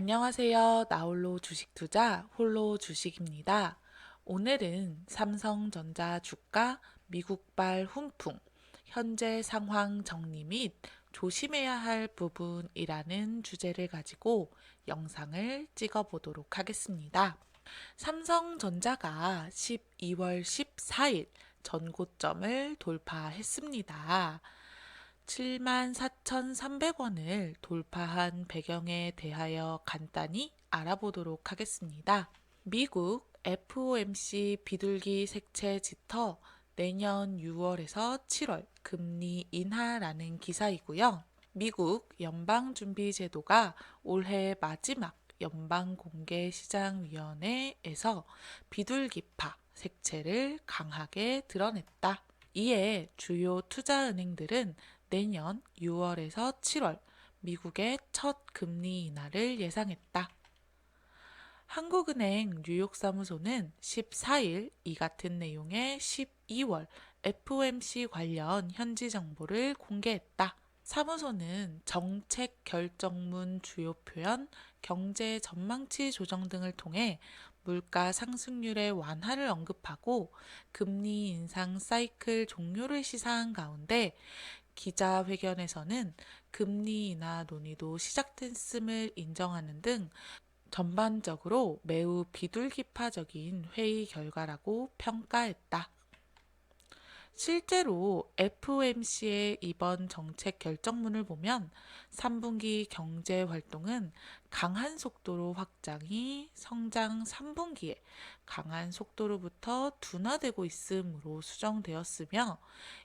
안녕하세요. 나홀로 주식 투자 홀로 주식입니다. 오늘은 삼성전자 주가 미국발 훈풍, 현재 상황 정리 및 조심해야 할 부분이라는 주제를 가지고 영상을 찍어 보도록 하겠습니다. 삼성전자가 12월 14일 전고점을 돌파했습니다. 74,300원을 돌파한 배경에 대하여 간단히 알아보도록 하겠습니다. 미국 FOMC 비둘기 색채 짙어 내년 6월에서 7월 금리 인하라는 기사이고요. 미국 연방준비제도가 올해 마지막 연방공개시장위원회에서 비둘기파 색채를 강하게 드러냈다. 이에 주요 투자은행들은 내년 6월에서 7월 미국의 첫 금리 인하를 예상했다. 한국은행 뉴욕 사무소는 14일 이 같은 내용의 12월 FOMC 관련 현지 정보를 공개했다. 사무소는 정책 결정문 주요 표현, 경제 전망치 조정 등을 통해 물가 상승률의 완화를 언급하고 금리 인상 사이클 종료를 시사한 가운데 기자회견에서는 금리 인하 논의도 시작됐음을 인정하는 등 전반적으로 매우 비둘기파적인 회의 결과라고 평가했다. 실제로 FOMC의 이번 정책 결정문을 보면 3분기 경제 활동은 강한 속도로 확장이 성장 3분기에 강한 속도로부터 둔화되고 있으므로 수정되었으며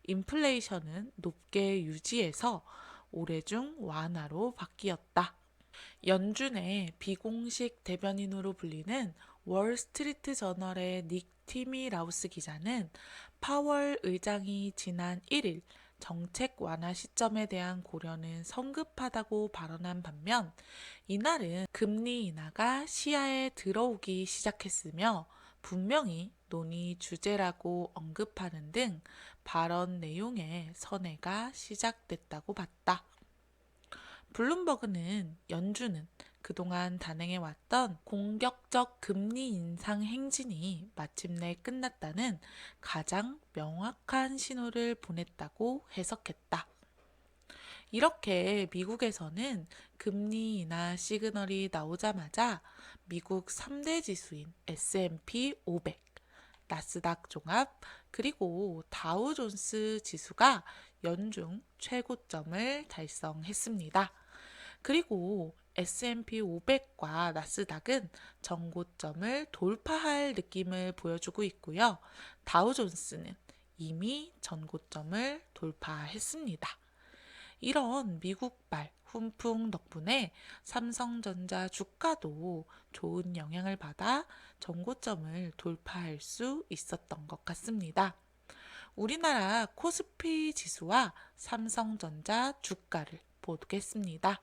인플레이션은 높게 유지해서 올해 중 완화로 바뀌었다. 연준의 비공식 대변인으로 불리는 월스트리트 저널의 닉 티미 라우스 기자는 파월 의장이 지난 1일 정책 완화 시점에 대한 고려는 성급하다고 발언한 반면 이날은 금리 인하가 시야에 들어오기 시작했으며 분명히 논의 주제라고 언급하는 등 발언 내용에 선회가 시작됐다고 봤다. 블룸버그는 연준은 그동안 단행해왔던 공격적 금리 인상 행진이 마침내 끝났다는 가장 명확한 신호를 보냈다고 해석했다. 이렇게 미국에서는 금리 인하 시그널이 나오자마자 미국 3대 지수인 S&P 500, 나스닥 종합, 그리고 다우존스 지수가 연중 최고점을 달성했습니다. 그리고 S&P 500과 나스닥은 전고점을 돌파할 느낌을 보여주고 있고요. 다우존스는 이미 전고점을 돌파했습니다. 이런 미국발 훈풍 덕분에 삼성전자 주가도 좋은 영향을 받아 전고점을 돌파할 수 있었던 것 같습니다. 우리나라 코스피 지수와 삼성전자 주가를 보겠습니다.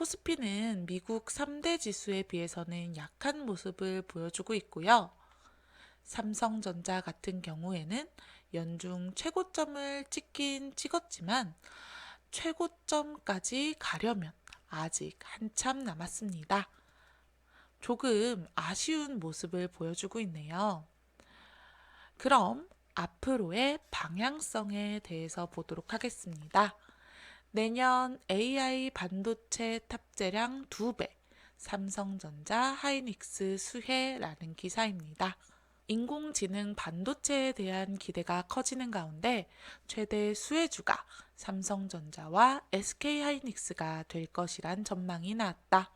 코스피는 미국 3대 지수에 비해서는 약한 모습을 보여주고 있고요. 삼성전자 같은 경우에는 연중 최고점을 찍긴 찍었지만 최고점까지 가려면 아직 한참 남았습니다. 조금 아쉬운 모습을 보여주고 있네요. 그럼 앞으로의 방향성에 대해서 보도록 하겠습니다. 내년 AI 반도체 탑재량 2배, 삼성전자 하이닉스 수혜라는 기사입니다. 인공지능 반도체에 대한 기대가 커지는 가운데 최대 수혜주가 삼성전자와 SK하이닉스가 될 것이란 전망이 나왔다.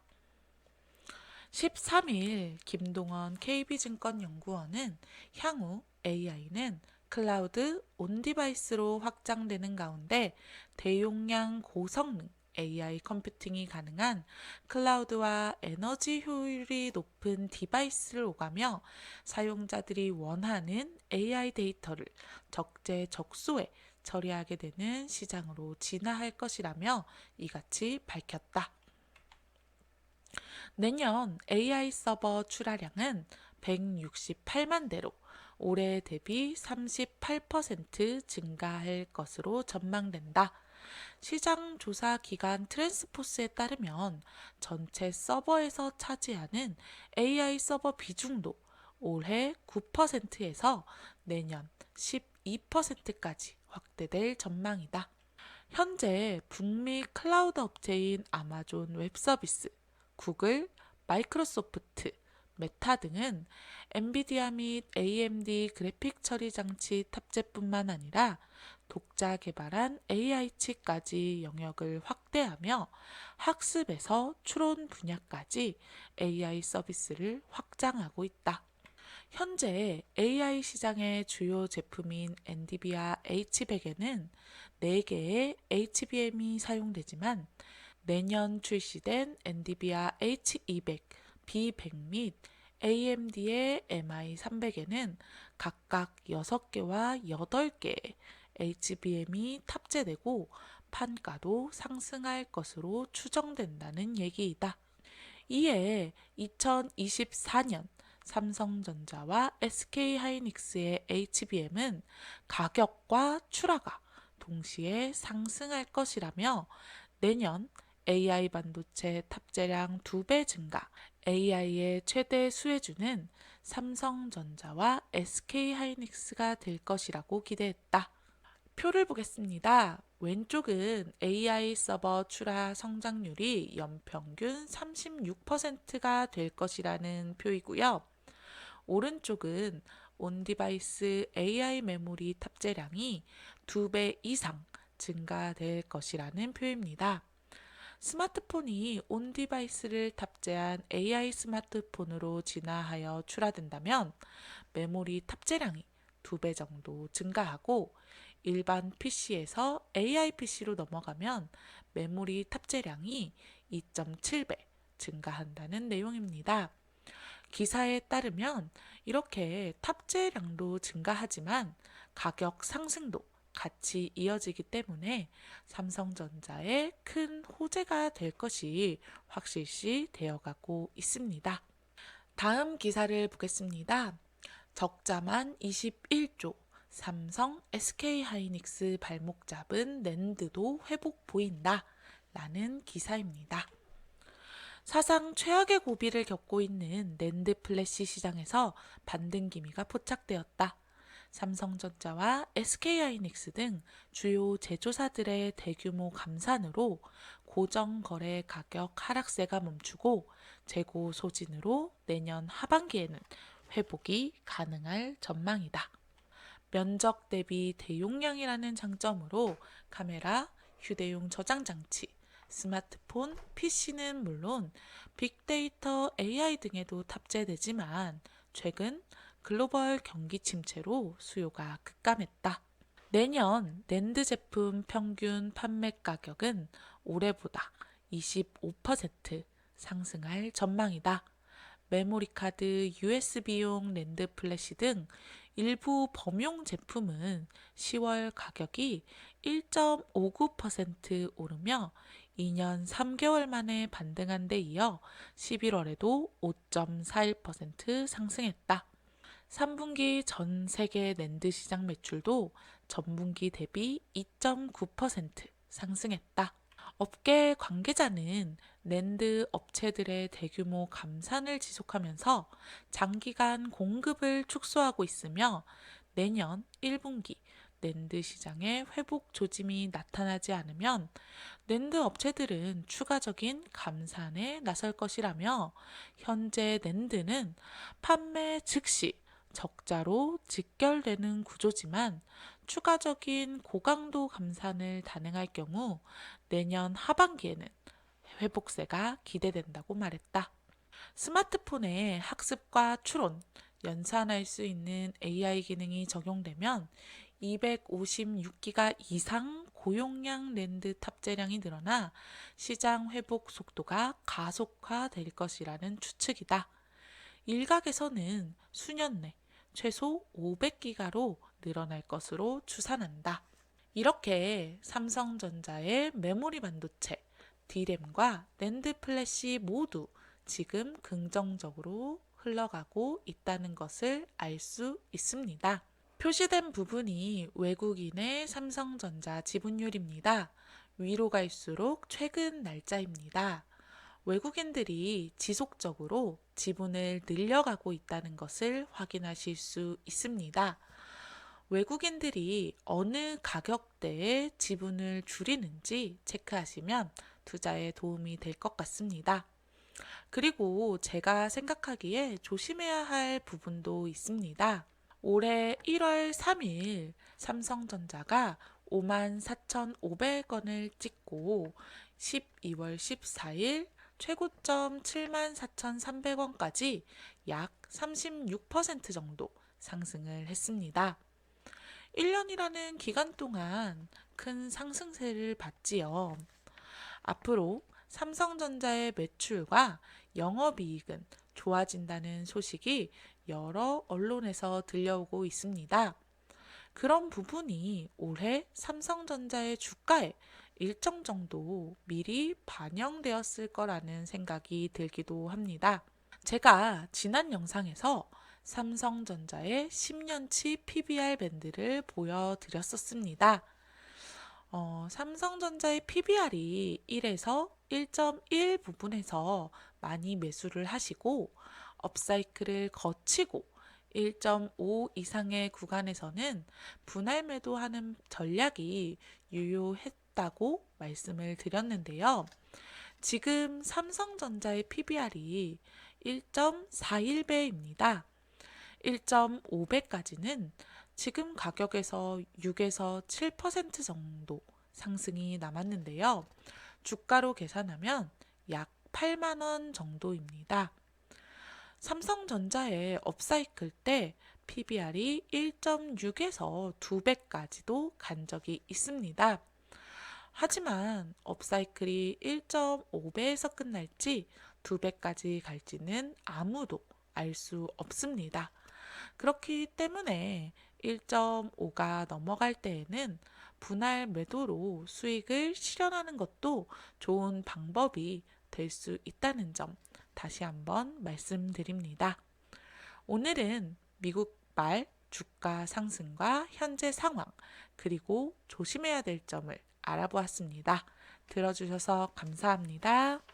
13일 김동원 KB증권연구원은 향후 AI는 클라우드 온 디바이스로 확장되는 가운데 대용량 고성능 AI 컴퓨팅이 가능한 클라우드와 에너지 효율이 높은 디바이스를 오가며 사용자들이 원하는 AI 데이터를 적재적소에 처리하게 되는 시장으로 진화할 것이라며 이같이 밝혔다. 내년 AI 서버 출하량은 168만 대로 올해 대비 38% 증가할 것으로 전망된다. 시장 조사 기관 트랜스포스에 따르면 전체 서버에서 차지하는 AI 서버 비중도 올해 9%에서 내년 12%까지 확대될 전망이다. 현재 북미 클라우드 업체인 아마존 웹서비스, 구글, 마이크로소프트, 메타 등은 엔비디아 및 AMD 그래픽 처리 장치 탑재뿐만 아니라 독자 개발한 AI 칩까지 영역을 확대하며 학습에서 추론 분야까지 AI 서비스를 확장하고 있다. 현재 AI 시장의 주요 제품인 엔디비아 H100에는 4개의 HBM이 사용되지만 내년 출시된 엔디비아 H200, B100 및 AMD의 MI300에는 각각 6개와 8개의 HBM이 탑재되고 판가도 상승할 것으로 추정된다는 얘기이다. 이에 2024년 삼성전자와 SK하이닉스의 HBM은 가격과 출하가 동시에 상승할 것이라며 내년 AI 반도체 탑재량 2배 증가, AI의 최대 수혜주는 삼성전자와 SK하이닉스가 될 것이라고 기대했다. 표를 보겠습니다. 왼쪽은 AI 서버 출하 성장률이 연평균 36%가 될 것이라는 표이고요. 오른쪽은 온디바이스 AI 메모리 탑재량이 2배 이상 증가될 것이라는 표입니다. 스마트폰이 온 디바이스를 탑재한 AI 스마트폰으로 진화하여 출하된다면 메모리 탑재량이 2배 정도 증가하고 일반 PC에서 AI PC로 넘어가면 메모리 탑재량이 2.7배 증가한다는 내용입니다. 기사에 따르면 이렇게 탑재량도 증가하지만 가격 상승도 같이 이어지기 때문에 삼성전자의 큰 호재가 될 것이 확실시 되어가고 있습니다. 다음 기사를 보겠습니다. 적자만 21조 삼성 SK하이닉스 발목 잡은 낸드도 회복 보인다. 라는 기사입니다. 사상 최악의 고비를 겪고 있는 낸드 플래시 시장에서 반등 기미가 포착되었다. 삼성전자와 SK하이닉스 등 주요 제조사들의 대규모 감산으로 고정 거래 가격 하락세가 멈추고 재고 소진으로 내년 하반기에는 회복이 가능할 전망이다. 면적 대비 대용량이라는 장점으로 카메라, 휴대용 저장 장치, 스마트폰, PC는 물론 빅데이터 AI 등에도 탑재되지만 최근 글로벌 경기 침체로 수요가 급감했다. 내년 낸드 제품 평균 판매 가격은 올해보다 25% 상승할 전망이다. 메모리 카드, USB용 랜드 플래시 등 일부 범용 제품은 10월 가격이 1.59% 오르며 2년 3개월 만에 반등한 데 이어 11월에도 5.41% 상승했다. 3분기 전 세계 낸드 시장 매출도 전분기 대비 2.9% 상승했다. 업계 관계자는 낸드 업체들의 대규모 감산을 지속하면서 장기간 공급을 축소하고 있으며 내년 1분기 낸드 시장의 회복 조짐이 나타나지 않으면 낸드 업체들은 추가적인 감산에 나설 것이라며 현재 낸드는 판매 즉시 적자로 직결되는 구조지만 추가적인 고강도 감산을 단행할 경우 내년 하반기에는 회복세가 기대된다고 말했다. 스마트폰에 학습과 추론, 연산할 수 있는 AI 기능이 적용되면 256기가 이상 고용량 랜드 탑재량이 늘어나 시장 회복 속도가 가속화될 것이라는 추측이다. 일각에서는 수년 내 최소 500기가로 늘어날 것으로 추산한다. 이렇게 삼성전자의 메모리 반도체, D램과 랜드 플래시 모두 지금 긍정적으로 흘러가고 있다는 것을 알 수 있습니다. 표시된 부분이 외국인의 삼성전자 지분율입니다. 위로 갈수록 최근 날짜입니다. 외국인들이 지속적으로 지분을 늘려가고 있다는 것을 확인하실 수 있습니다. 외국인들이 어느 가격대에 지분을 줄이는지 체크하시면 투자에 도움이 될 것 같습니다. 그리고 제가 생각하기에 조심해야 할 부분도 있습니다. 올해 1월 3일 삼성전자가 54,500원을 찍고 12월 14일 최고점 74,300원까지 약 36% 정도 상승을 했습니다. 1년이라는 기간 동안 큰 상승세를 봤지요. 앞으로 삼성전자의 매출과 영업이익은 좋아진다는 소식이 여러 언론에서 들려오고 있습니다. 그런 부분이 올해 삼성전자의 주가에 일정 정도 미리 반영되었을 거라는 생각이 들기도 합니다. 제가 지난 영상에서 삼성전자의 10년치 PBR 밴드를 보여드렸었습니다. 어, 삼성전자의 PBR이 1에서 1.1 부분에서 많이 매수를 하시고 업사이클을 거치고 1.5 이상의 구간에서는 분할 매도하는 전략이 유효했 다고 말씀을 드렸는데요. 지금 삼성전자의 PBR이 1.41배입니다. 1.5배까지는 지금 가격에서 6에서 7% 정도 상승이 남았는데요. 주가로 계산하면 약 8만 원 정도입니다. 삼성전자의 업사이클 때 PBR이 1.6에서 2배까지도 간 적이 있습니다. 하지만 업사이클이 1.5배에서 끝날지 2배까지 갈지는 아무도 알 수 없습니다. 그렇기 때문에 1.5가 넘어갈 때에는 분할 매도로 수익을 실현하는 것도 좋은 방법이 될 수 있다는 점 다시 한번 말씀드립니다. 오늘은 미국발 주가 상승과 현재 상황, 그리고 조심해야 될 점을 알아보았습니다. 들어주셔서 감사합니다.